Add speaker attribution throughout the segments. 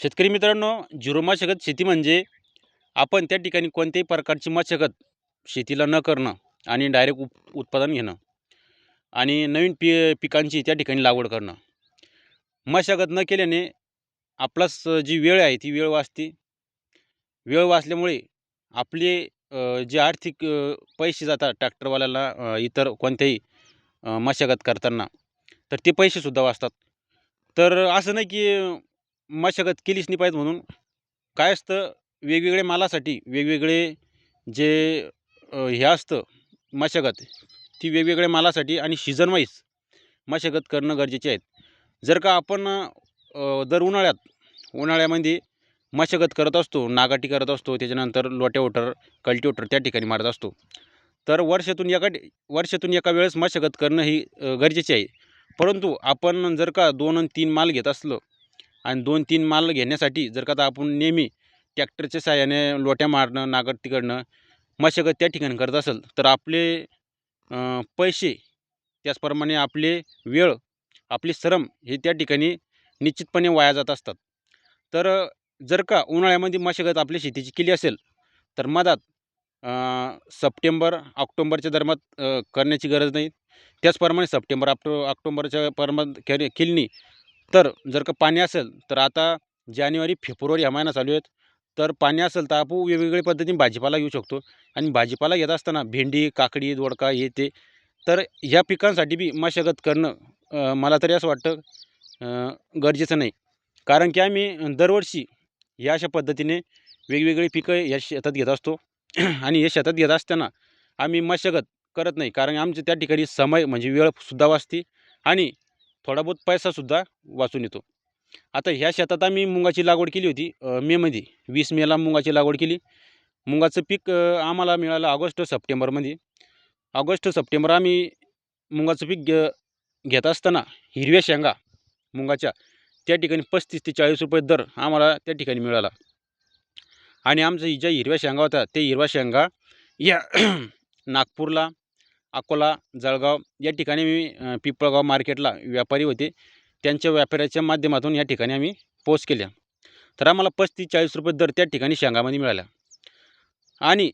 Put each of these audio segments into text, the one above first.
Speaker 1: शेतकरी मित्रांनो झिरो मशागत शेती म्हणजे आपण त्या ठिकाणी कोणत्याही प्रकारची मशागत शेतीला न करणं आणि डायरेक्ट उप उत्पादन घेणं आणि नवीन पि पिकांची त्या ठिकाणी लागवड करणं. मशागत न केल्याने आपला जी वेळ आहे ती वेळ वाचते. वेळ वाचल्यामुळे आपले जे आर्थिक पैसे जातात ट्रॅक्टरवाल्याला इतर कोणत्याही मशागत करताना तर ते पैसेसुद्धा वाचतात. तर असं नाही की मशागत केलीच नाही पाहिजे म्हणून काय असतं वेगवेगळ्या मालासाठी वेगवेगळे जे हे असतं मशागत ती वेगवेगळ्या मालासाठी आणि सीझनवाईज मशागत करणं गरजेचे आहेत. जर का आपण दर उन्हाळ्यात उन्हाळ्यामध्ये मशागत करत असतो नागाटी करत असतो त्याच्यानंतर लोट्यावटर कल्टिवेटर त्या ठिकाणी मारत असतो तर वर्षातून एका ठि- वर्षातून एका वेळेस मशागत करणं ही गरजेचे आहे. परंतु आपण जर का दोन आणि तीन माल घेत असलं आणि दोन तीन माल घेण्यासाठी जर का आता आपण नेहमी ट्रॅक्टरच्या साहाय्याने लोट्या मारणं नांगर करणं मशागत त्या ठिकाणी करत असेल तर आपले पैसे त्याचप्रमाणे आपले वेळ आपले श्रम हे त्या ठिकाणी निश्चितपणे वाया जात असतात. तर जर का उन्हाळ्यामध्ये मशागत आपली शेतीची केली असेल तर मधात सप्टेंबर ऑक्टोंबरच्या दरम्यान करण्याची गरज नाही. त्याचप्रमाणे सप्टेंबर ऑक्टो ऑक्टोंबरच्या परमात केली तर जर का पाणी असेल तर आता जानेवारी फेब्रुवारी हा महिना चालू आहेत. तर पाणी असेल तर आपण वेगवेगळ्या पद्धतीने भाजीपाला घेऊ शकतो. आणि भाजीपाला घेत असताना भेंडी काकडी दोडका हे ते तर ह्या पिकांसाठी बी मशागत करणं मला तरी असं वाटतं गरजेचं नाही. कारण की आम्ही दरवर्षी या अशा पद्धतीने वेगवेगळी पिकं या शेतात घेत असतो. आणि हे शेतात घेत असताना आम्ही मशागत करत नाही. कारण आमच्या त्या ठिकाणी समय म्हणजे वेळसुद्धा वाचते. आणि थोडा बहुत पैसासुद्धा वाचून येतो. आता ह्या शेतात आम्ही मुगाची लागवड केली होती मेमध्ये वीस मेला मुगाची लागवड केली. मुगाचं पीक आम्हाला मिळालं ऑगस्ट सप्टेंबरमध्ये ऑगस्ट सप्टेंबर आम्ही मुगाचं पीक घे घेत असताना हिरव्या शेंगा मुगाच्या त्या ठिकाणी पस्तीस ते चाळीस रुपये दर आम्हाला त्या ठिकाणी मिळाला. आणि आमचं ज्या हिरव्या शेंगा होत्या त्या हिरव्या शेंगा या नागपूरला अकोला जळगाव या ठिकाणी मी पिपळगाव मार्केटला व्यापारी होते. त्यांच्या व्यापाऱ्याच्या माध्यमातून या ठिकाणी आम्ही पोच केल्या. तर आम्हाला पस्तीस चाळीस रुपये दर त्या ठिकाणी शेंगामध्ये मिळाला आणि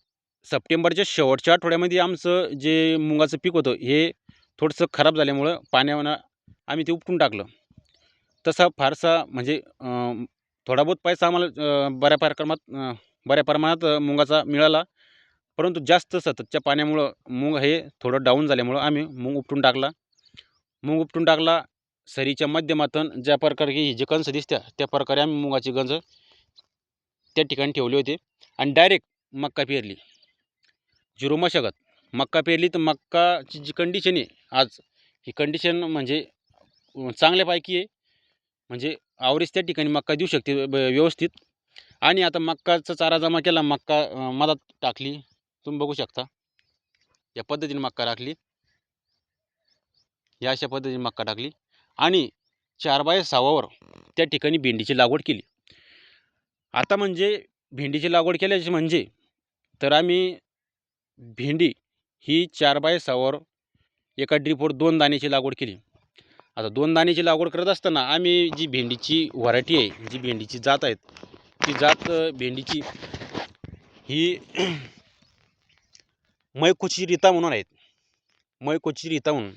Speaker 1: सप्टेंबरच्या शेवटच्या आठवड्यामध्ये आमचं जे मुगाचं पीक होतं हे थोडंसं खराब झाल्यामुळं पाण्यानं आम्ही ते उपटून टाकलं. तसा फारसा म्हणजे थोडा बहुत पैसा आम्हाला बऱ्या प्रमाणात बऱ्या प्रमाणात मुंगाचा मुगाचा मिळाला. परंतु जास्त सततच्या पाण्यामुळं मूग हे थोडं डाऊन झाल्यामुळं आम्ही मूग उपटून टाकला. मूग उपटून टाकला. सरीच्या माध्यमातून ज्या प्रकारे ही जी कंस दिसत्या त्या प्रकारे आम्ही मुगाची गंज त्या ठिकाणी ठेवले होते आणि डायरेक्ट मक्का पेरली. झिरो मशागत. मक्का पेरली तर मक्काची जी कंडिशन आहे आज ही कंडिशन म्हणजे चांगल्यापैकी आहे. म्हणजे आवरेज त्या ठिकाणी मक्का देऊ शकते ब- व्यवस्थित. आणि आता मक्काचा चारा जमा केला मक्का अं, मधात टाकली. तुम्ही बघू शकता. या पद्धतीने मक्का टाकली. या अशा पद्धतीने मक्का टाकली. आणि चार बाय सहावर त्या ठिकाणी भेंडीची लागवड केली. आता म्हणजे भेंडीची लागवड केल्याची म्हणजे तर आम्ही भेंडी ही चार बाय सहावर एका ड्रीपवर दोन दाण्याची लागवड केली. आता दोन दाण्याची लागवड करत असताना आम्ही जी भेंडीची व्हरायटी आहे जी भेंडीची जात आहेत ती जात भेंडीची ही मैकोची रीता म्हणून आहेत. मैकोची रीता म्हणून.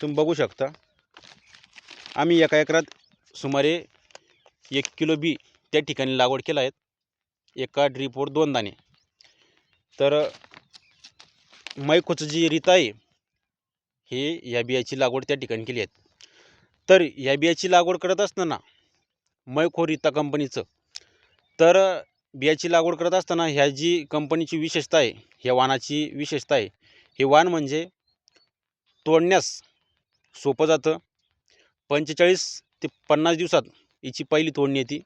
Speaker 1: तुम्ही बघू शकता आम्ही एका एकरात सुमारे एक किलो बी त्या ठिकाणी लागवड केला आहेत एका ड्रीपवर दोन दाणे. तर मैकोचं जी रीत आहे. हे या बियाची लागवड त्या ठिकाणी केली आहेत तर या बियाची लागवड करत असताना मैखो रीता कंपनीचं. तर बियाची लागवड करत असताना ह्या जी कंपनीची विशेषता आहे ह्या वाणाची विशेषता आहे हे वाण म्हणजे तोडण्यास सोपं जातं. पंचेचाळीस ते पन्नास दिवसात हिची पहिली तोडणी येते.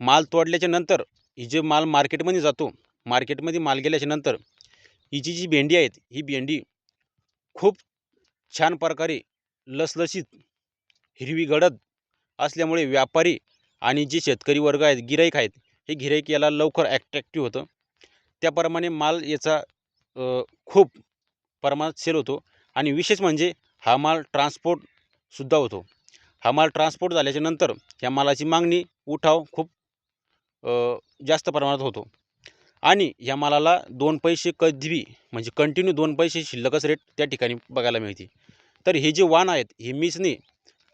Speaker 1: माल तोडल्याच्या नंतर ही जे माल मार्केटमध्ये जातो मार्केटमध्ये माल गेल्याच्यानंतर हिची जी भेंडी आहेत ही भेंडी खूप छान प्रकारे लसलशीत हिरवी गडद असल्यामुळे व्यापारी आणि जे शेतकरी वर्ग आहेत गिराईक आहेत हे गिराईक याला लवकर ॲट्रॅक्टिव्ह होतं. त्याप्रमाणे माल याचा खूप प्रमाणात सेल होतो. आणि विशेष म्हणजे हा माल ट्रान्सपोर्टसुद्धा होतो. हा माल ट्रान्सपोर्ट झाल्याच्यानंतर ह्या मालाची मागणी उठाव खूप जास्त प्रमाणात होतो. आणि या मालाला दोन पैसे कधी म्हणजे कंटिन्यू दोन पैसे शिल्लकच रेट त्या ठिकाणी बघायला मिळते. तर हे जे वाण आहेत हे मीच नाही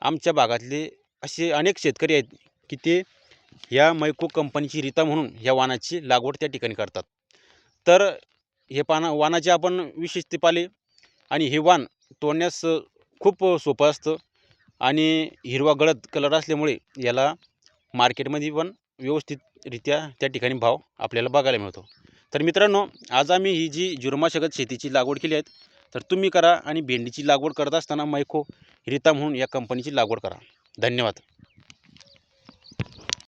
Speaker 1: आमच्या भागातले असे अनेक शेतकरी आहेत की ते या मैको कंपनीची रीता म्हणून या वाणाची लागवड त्या ठिकाणी करतात. तर हे पाना वाणाचे आपण विशेषते पाले आणि हे वाण तोडण्यास खूप सोपं असतं आणि हिरवा गडद कलर असल्यामुळे याला मार्केटमध्ये पण व्यवस्थितरित्या त्या ठिकाणी भाव आपल्याला बघायला मिळतो. तर मित्रांनो आज आम्ही ही जी जुर्माशगत शेतीची लागवड केली आहे तर तुम्ही करा आणि भेंडीची लागवड करत असताना मैको रीता म्हणून या कंपनीची लागवड करा. धन्यवाद.